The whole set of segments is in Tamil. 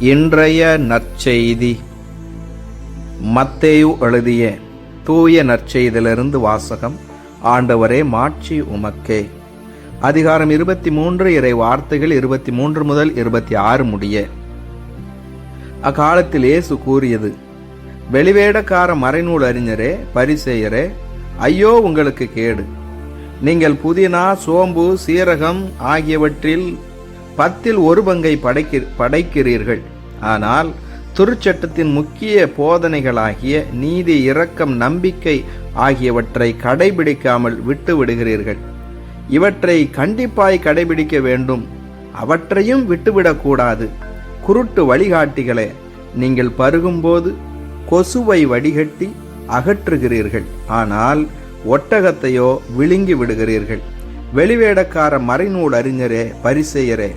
இன்றைய நற்செய்தி. மத்தேயு எழுதிய தூய நற்செய்தியிலிருந்து வாசகம் ஆண்டவரே மாட்சி உமக்கே. அதிகாரம் இருபத்தி மூன்று இறை வார்த்தைகள் இருபத்தி மூன்று முதல் இருபத்தி ஆறு முடிய. அக்காலத்தில் இயேசு கூறியது வெளிவேடக்கார மறைநூல் அறிஞரே பரிசெயரே ஐயோ உங்களுக்கு கேடு. நீங்கள் புதினா சோம்பு சீரகம் ஆகியவற்றில் பத்தில் ஒரு பங்கை படைக்க படைக்கிறீர்கள். ஆனால் திருச்சட்டத்தின் முக்கிய போதனைகளாகிய நீதி இரக்கம் நம்பிக்கை ஆகியவற்றை கடைபிடிக்காமல் விட்டு விடுகிறீர்கள் இவற்றை கண்டிப்பாய் கடைபிடிக்க வேண்டும். அவற்றையும் விட்டுவிடக்கூடாது குருட்டு வழிகாட்டிகளே நீங்கள் பருகும்போது கொசுவை வடிகட்டி அகற்றுகிறீர்கள். ஆனால் ஒட்டகத்தையோ விழுங்கி விடுகிறீர்கள். வெளிவேடக்கார மறைநூல் அறிஞரே பரிசெயரே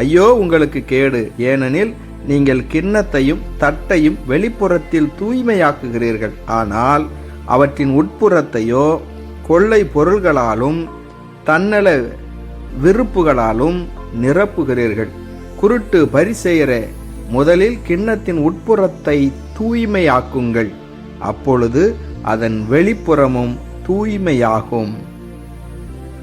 ஐயோ உங்களுக்கு கேடு. ஏனெனில் நீங்கள் கிண்ணத்தையும் தட்டையும் வெளிப்புறத்தில் தூய்மையாக்குகிறீர்கள். ஆனால் அவற்றின் உட்புறத்தையோ கொள்ளை பொருள்களாலும் தன்னல விருப்புகளாலும் நிரப்புகிறீர்கள். குருட்டு பரிசெயரே முதலில் கிண்ணத்தின் உட்புறத்தை தூய்மையாக்குங்கள். அப்பொழுது அதன் வெளிப்புறமும் தூய்மையாகும்.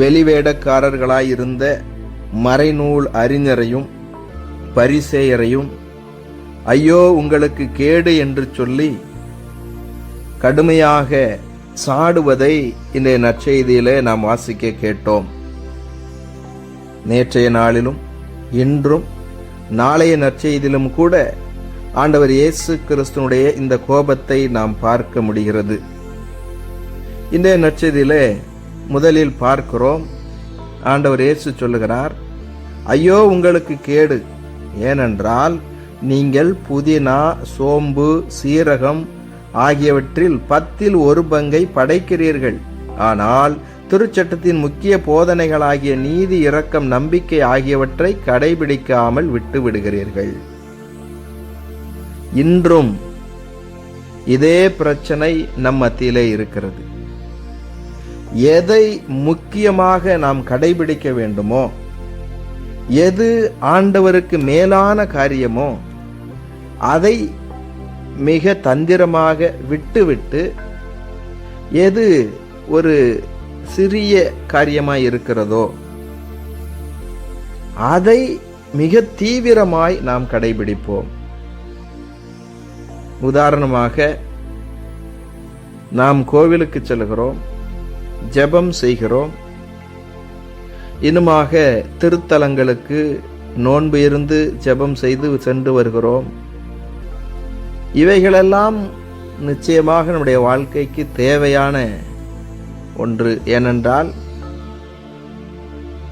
வெளிவேடக்காரர்களாயிருந்த மறைநூல் அறிஞரையும் பரிசேயரையும் ஐயோ உங்களுக்கு கேடு என்று சொல்லி கடுமையாக சாடுவதை இன்றைய நற்செய்தியிலே நாம் வாசிக்க கேட்டோம். நேற்றைய நாளிலும் இன்றும் நாளைய நற்செய்தியிலும் கூட ஆண்டவர் இயேசு கிறிஸ்துனுடைய இந்த கோபத்தை நாம் பார்க்க முடிகிறது. இன்றைய நற்செய்தியிலே முதலில் பார்க்கிறோம். ஆண்டவர் இயேசு சொல்லுகிறார் ஐயோ உங்களுக்கு கேடு. ஏனென்றால் நீங்கள் புதினா சோம்பு சீரகம் ஆகியவற்றில் பத்தில் ஒரு பங்கை படைக்கிறீர்கள். ஆனால் திருச்சட்டத்தின் முக்கிய போதனைகளாகிய நீதி இரக்கம் நம்பிக்கை ஆகியவற்றை கடைபிடிக்காமல் விட்டு விடுகிறீர்கள். இன்றும் இதே பிரச்சனை நம் மத்தியிலே இருக்கிறது. எதை முக்கியமாக நாம் கடைபிடிக்க வேண்டுமோ எது ஆண்டவருக்கு மேலான காரியமோ அதை மிக தந்திரமாக விட்டுவிட்டு எது ஒரு சிறிய காரியமாய் இருக்கிறதோ அதை மிக தீவிரமாய் நாம் கடைபிடிப்போம். உதாரணமாக நாம் கோவிலுக்கு செல்கிறோம். ஜெபம் செய்கிறோம். இன்னுமாக திருத்தலங்களுக்கு நோன்பு இருந்து ஜெபம் செய்து சென்று வருகிறோம். இவைகளெல்லாம் நிச்சயமாக நம்முடைய வாழ்க்கைக்கு தேவையான ஒன்று ஏனென்றால்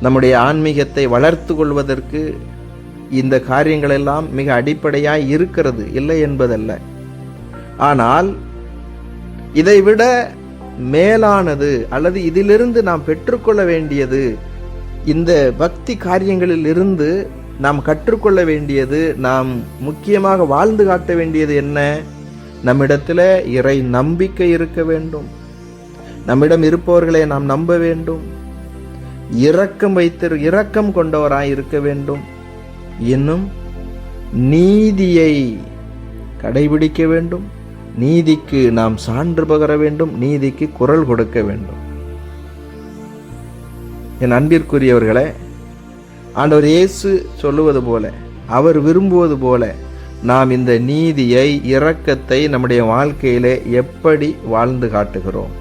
நம்முடைய ஆன்மீகத்தை வளர்த்து கொள்வதற்கு இந்த காரியங்களெல்லாம் மிக அடிப்படையாக இருக்கிறது இல்லை என்பதல்ல. ஆனால் இதைவிட மேலானது அல்லது இதிலிருந்து நாம் பெற்றுக்கொள்ள வேண்டியது இந்த பக்தி காரியங்களில் இருந்து நாம் கற்றுக்கொள்ள வேண்டியது நாம் முக்கியமாக வாழ்ந்து காட்ட வேண்டியது என்ன? நம்மிடத்தில் இறை நம்பிக்கை இருக்க வேண்டும். நம்மிடம் இருப்பவர்களை நாம் நம்ப வேண்டும். இரக்கம் வைத்திரு இரக்கம் கொண்டவராய் இருக்க வேண்டும். இன்னும் நீதியை கடைபிடிக்க வேண்டும். நீதிக்கு நாம் சான்று பகர வேண்டும் நீதிக்கு குரல் கொடுக்க வேண்டும். என் அன்பிற்குரியவர்களே ஆண்டவர் இயேசு சொல்லுவது போல அவர் விரும்புவது போல நாம் இந்த நீதியை இரக்கத்தை நம்முடைய வாழ்க்கையிலே எப்படி வாழ்ந்து காட்டுகிறோம்?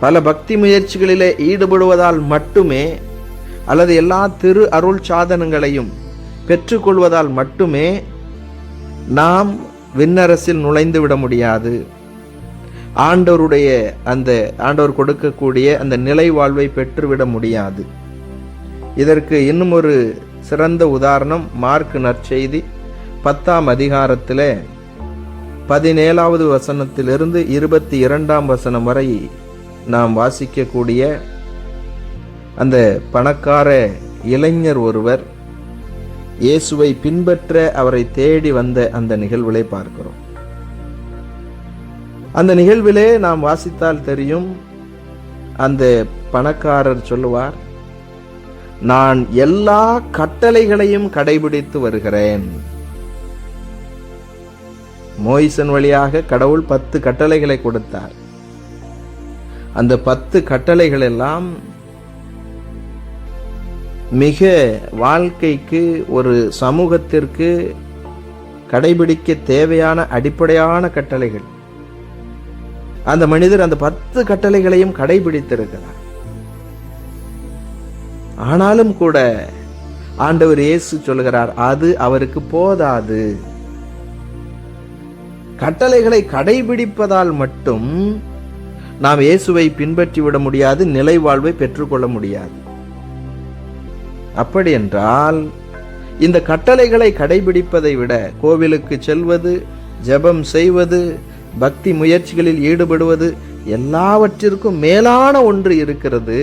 பல பக்தி முயற்சிகளிலே ஈடுபடுவதால் மட்டுமே அல்லது எல்லா திரு அருள் சாதனங்களையும் பெற்றுக்கொள்வதால் மட்டுமே நாம் விண்ணரசில் நுழைந்து விட முடியாது. ஆண்டவருடைய அந்த ஆண்டவர் கொடுக்கக்கூடிய அந்த நிலை வாழ்வை பெற்றுவிட முடியாது. இதற்கு இன்னும் ஒரு சிறந்த உதாரணம் மார்க் நற்செய்தி பத்தாம் அதிகாரத்தில் பதினேழாவது வசனத்திலிருந்து இருபத்தி இரண்டாம் வசனம் வரை நாம் வாசிக்கக்கூடிய அந்த பணக்கார இளைஞர் ஒருவர் இயேசுவை பின்பற்ற அவரை தேடி வந்த அந்த நிகழ்வுகளை பார்க்கிறோம். அந்த நிகழ்விலே நாம் வாசித்தால் தெரியும் அந்த பணக்காரர் சொல்லுவார் நான் எல்லா கட்டளைகளையும் கடைபிடித்து வருகிறேன். மோயிசன் வழியாக கடவுள் பத்து கட்டளைகளை கொடுத்தார். அந்த பத்து கட்டளைகள் எல்லாம் மிக வாழ்க்கைக்கு ஒரு சமூகத்திற்கு கடைபிடிக்க தேவையான அடிப்படையான கட்டளைகள். அந்த மனிதர் அந்த பத்து கட்டளைகளையும் கடைபிடித்திருக்கிறார். ஆனாலும் கூட ஆண்டவர் இயேசு சொல்கிறார் அது அவருக்கு போதாது. கட்டளைகளை கடைபிடிப்பதால் மட்டும் நாம் இயேசுவை பின்பற்றி விட முடியாது நிலை வாழ்வை பெற்றுக்கொள்ள முடியாது. அப்படியென்றால் இந்த கட்டளைகளை கடைபிடிப்பதை விட கோவிலுக்கு செல்வது ஜெபம் செய்வது பக்தி முயற்சிகளில் ஈடுபடுவது எல்லாவற்றிற்கும் மேலான ஒன்று இருக்கிறது.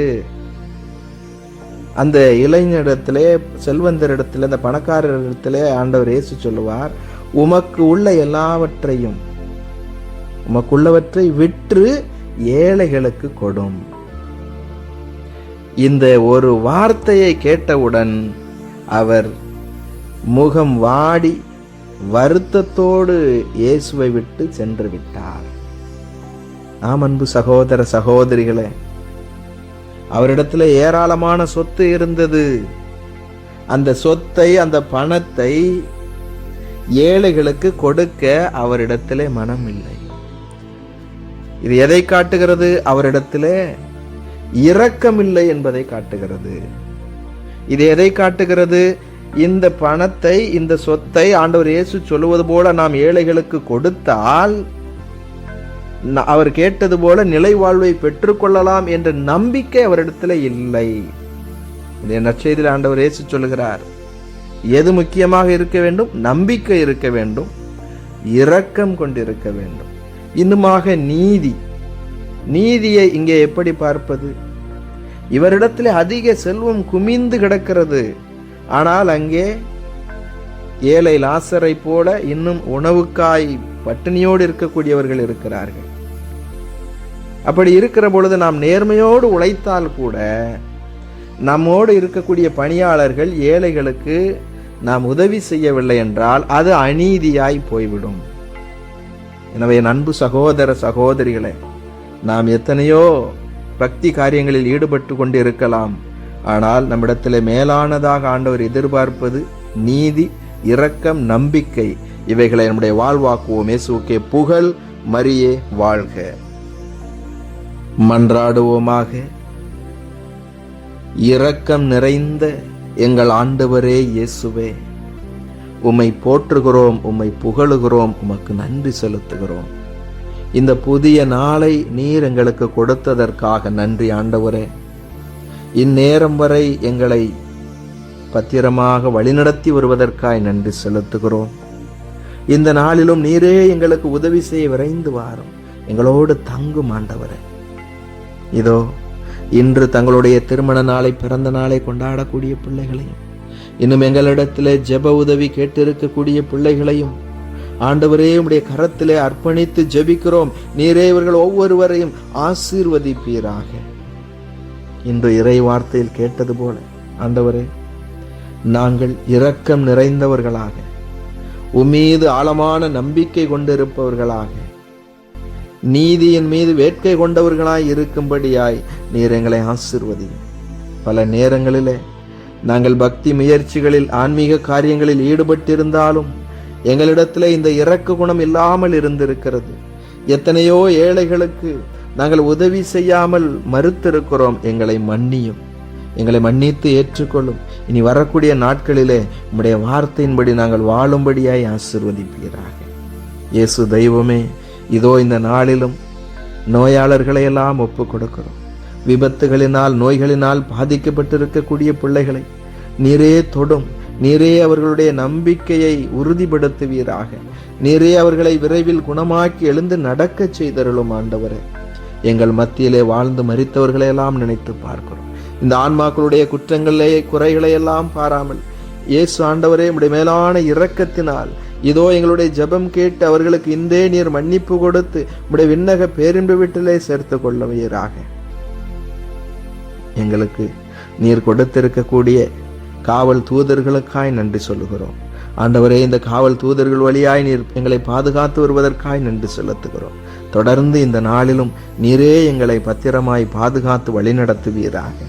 அந்த இளைஞரிடத்திலே செல்வந்தரிடத்தில் அந்த பணக்காரரிடத்திலே ஆண்டவர் இயேசு சொல்லுவார் உமக்கு உள்ள எல்லாவற்றையும் உமக்குள்ளவற்றை விற்று ஏழைகளுக்கு கொடும். இந்த ஒரு வார்த்தையை கேட்டவுடன் அவர் முகம் வாடி வருத்தத்தோடு இயேசுவை விட்டு சென்று விட்டார். ஆம் அன்பு சகோதர சகோதரிகளே அவரிடத்துல ஏராளமான சொத்து இருந்தது. அந்த சொத்தை அந்த பணத்தை ஏழைகளுக்கு கொடுக்க அவரிடத்திலே மனம் இல்லை இது எதை காட்டுகிறது? அவரிடத்திலே இரக்கமில்லை என்பதை காட்டுகிறது. இது எதை காட்டுகிறது? இந்த பணத்தை இந்த சொத்தை ஆண்டவர் இயேசு சொல்லுவது போல நாம் ஏழைகளுக்கு கொடுத்தால் அவர் கேட்டது போல நிலை வாழ்வை பெற்றுக்கொள்ளலாம் என்ற நம்பிக்கை அவரிடத்துல இல்லை. நற்செய்தியில் ஆண்டவர் இயேசு சொல்லுகிறார். எது முக்கியமாக இருக்க வேண்டும்? நம்பிக்கை இருக்க வேண்டும். இரக்கம் கொண்டிருக்க வேண்டும். இன்னுமாக நீதி. நீதியை இங்கே எப்படி பார்ப்பது? இவரிடத்தில் அதிக செல்வம் குமிந்து கிடக்கிறது. ஆனால் அங்கே ஏழை லாசரை போல இன்னும் உணவுக்காய் பட்டினியோடு இருக்கக்கூடியவர்கள் இருக்கிறார்கள். அப்படி இருக்கிற பொழுது நாம் நேர்மையோடு உழைத்தால் கூட நம்மோடு இருக்கக்கூடிய பணியாளர்கள் ஏழைகளுக்கு நாம் உதவி செய்யவில்லை என்றால் அது அநீதியாய் போய்விடும். எனவே என் அன்பு சகோதர சகோதரிகளே நாம் எத்தனையோ பக்தி காரியங்களில் ஈடுபட்டு கொண்டு இருக்கலாம் ஆனால் நம்மிடத்தில் மேலானதாக ஆண்டவர் எதிர்பார்ப்பது நீதி இரக்கம் நம்பிக்கை. இவைகளை நம்முடைய வாழ்வாக்குவோம். இயேசுக்கே புகழ் மரியே வாழ்க. மன்றாடுவோமாக. இரக்கம் நிறைந்த எங்கள் ஆண்டவரே இயேசுவே. உம்மை போற்றுகிறோம் உம்மை புகழுகிறோம் உமக்கு நன்றி செலுத்துகிறோம். இந்த புதிய நாளை நீர் எங்களுக்கு கொடுத்ததற்காக நன்றி ஆண்டவரே. இந்நேரம் வரை எங்களை பத்திரமாக வழிநடத்தி வருவதற்காய் நன்றி செலுத்துகிறோம். இந்த நாளிலும் நீரே எங்களுக்கு உதவி செய்ய விரைந்து வாரும். எங்களோடு தங்கும் ஆண்டவரே. இதோ இன்று தங்களுடைய திருமண நாளை பிறந்த நாளை கொண்டாடக்கூடிய பிள்ளைகளையும் இன்னும் எங்களிடத்தில் ஜெப உதவி கேட்டிருக்கக்கூடிய பிள்ளைகளையும் ஆண்டவரே உடைய கரத்திலே அர்ப்பணித்து ஜெபிக்கிறோம். நீரே இவர்கள் ஒவ்வொருவரையும் ஆசீர்வதிப்பீராக. இன்று இறை வார்த்தையில் கேட்டது போல ஆண்டவரே நாங்கள் இரக்கம் நிறைந்தவர்களாக உமீது ஆழமான நம்பிக்கை கொண்டிருப்பவர்களாக நீதியின் மீது வேட்கை கொண்டவர்களாய் இருக்கும்படியாய் நீர் எங்களை ஆசிர்வதி பல நேரங்களிலே நாங்கள் பக்தி முயற்சிகளில் ஆன்மீக காரியங்களில் ஈடுபட்டிருந்தாலும் எங்களிடத்தில் இந்த இறக்க குணம் இல்லாமல் இருந்திருக்கிறது. எத்தனையோ ஏழைகளுக்கு நாங்கள் உதவி செய்யாமல் மறுத்திருக்கிறோம். எங்களை மன்னியும். எங்களை மன்னித்து ஏற்றுக்கொள்ளும். இனி வரக்கூடிய நாட்களிலே உம்முடைய வார்த்தையின்படி நாங்கள் வாழும்படியாய் ஆசிர்வதிப்பீராக. இயேசு தெய்வமே இதோ இந்த நாளிலும் நோயாளர்களை எல்லாம் ஒப்பு கொடுக்கிறோம் விபத்துகளினால் நோய்களினால் பாதிக்கப்பட்டிருக்கக்கூடிய பிள்ளைகளை நீரே தொடும். நீரே அவர்களுடைய நம்பிக்கையை உறுதிப்படுத்துவீராக. நீரே அவர்களை விரைவில் குணமாக்கி எழுந்து நடக்கச் செய்தருளும் ஆண்டவரே. எங்கள் மத்தியிலே வாழ்ந்து மறித்தவர்களையெல்லாம் நினைத்து பார்க்கிறோம். இந்த ஆன்மாக்களுடைய குற்றங்களே குறைகளை எல்லாம் பாராமல் இயேசு ஆண்டவரே உடைய மேலான இரக்கத்தினால் இதோ எங்களுடைய ஜெபம் கேட்டு அவர்களுக்கு இந்தே நீர் மன்னிப்பு கொடுத்து உடைய விண்ணக பேரின்பு வீட்டிலே சேர்த்து கொள்ளவீராக. எங்களுக்கு நீர் கொடுத்திருக்கக்கூடிய காவல் தூதர்களுக்காய் நன்றி சொல்லுகிறோம். ஆண்டவரே இந்த காவல் தூதர்கள் வழியாய் நீர் எங்களை பாதுகாத்து வருவதற்காய் நன்றி செலுத்துகிறோம். தொடர்ந்து இந்த நாளிலும் நீரே எங்களை பத்திரமாய் பாதுகாத்து வழிநடத்துவீராக.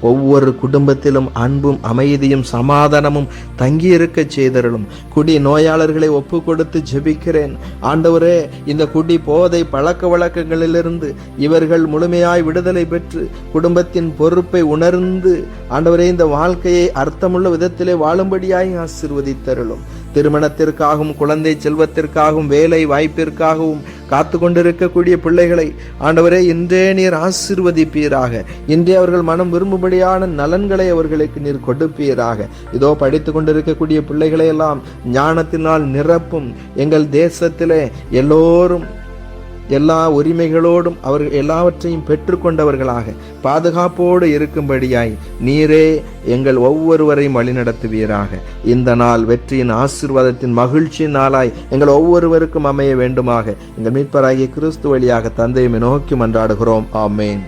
ஒவ்வொரு குடும்பத்திலும் அன்பும் அமைதியும் சமாதானமும் தங்கியிருக்க செய்தருளும். குடி நோயாளர்களை ஒப்பு கொடுத்து ஜெபிக்கிறேன். ஆண்டவரே இந்த குடி போதை பழக்க வழக்கங்களிலிருந்து இவர்கள் முழுமையாய் விடுதலை பெற்று குடும்பத்தின் பொறுப்பை உணர்ந்து ஆண்டவரே இந்த வாழ்க்கையை அர்த்தமுள்ள விதத்திலே வாழும்படியாய் ஆசிர்வதித்தருளும். திருமணத்திற்காகவும் குழந்தை செல்வத்திற்காகவும் வேலை வாய்ப்பிற்காகவும் காத்து கொண்டிருக்கக்கூடிய பிள்ளைகளை ஆண்டவரே இன்றே நீர் ஆசிர்வதிப்பீராக. இன்றே அவர்கள் மனம் விரும்பும்படியான நலன்களை அவர்களுக்கு நீர் கொடுப்பீராக. இதோ படித்து கொண்டிருக்கக்கூடிய பிள்ளைகளை எல்லாம் ஞானத்தினால் நிரப்பும் எங்கள் தேசத்திலே எல்லோரும் எல்லா உரிமைகளோடும் அவர்கள் எல்லாவற்றையும் பெற்றுக்கொண்டவர்களாக பாதுகாப்போடு இருக்கும்படியாய் நீரே எங்கள் ஒவ்வொருவரையும் வழிநடத்துவீராக. இந்த நாள் வெற்றியின் ஆசீர்வாதத்தின் மகிழ்ச்சியின் நாளாய் எங்கள் ஒவ்வொருவருக்கும் அமைய வேண்டுமாக. எங்கள் மீட்பராகிய கிறிஸ்து வழியாக தந்தையுமே நோக்கி மன்றாடுகிறோம். ஆமேன்.